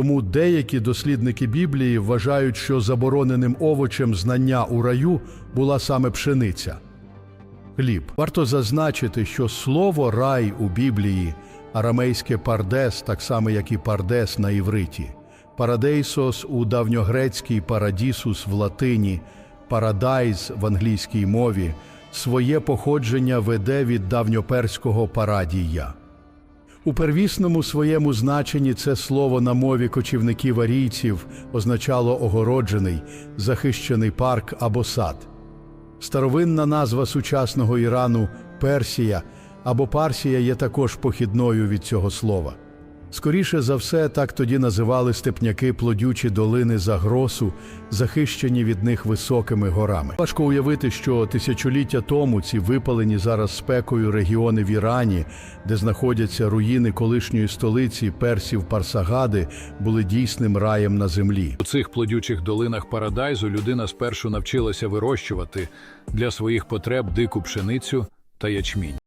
Тому деякі дослідники Біблії вважають, що забороненим овочем знання у раю була саме пшениця. Хліб. Варто зазначити, що слово рай у Біблії арамейське пардес, так само як і пардес на івриті, парадейсос у давньогрецькій парадісус в латині, парадайз в англійській мові, своє походження веде від давньоперського парадія. У первісному своєму значенні це слово на мові кочівників арійців означало огороджений, захищений парк або сад. Старовинна назва сучасного Ірану Персія або Парсія є також похідною від цього слова. Скоріше за все, так тоді називали степняки плодючі долини Загросу, захищені від них високими горами. Важко уявити, що тисячоліття тому ці випалені зараз спекою регіони в Ірані, де знаходяться руїни колишньої столиці персів Парсагади, були дійсним раєм на землі. У цих плодючих долинах Парадайзу людина спершу навчилася вирощувати для своїх потреб дику пшеницю та ячмінь.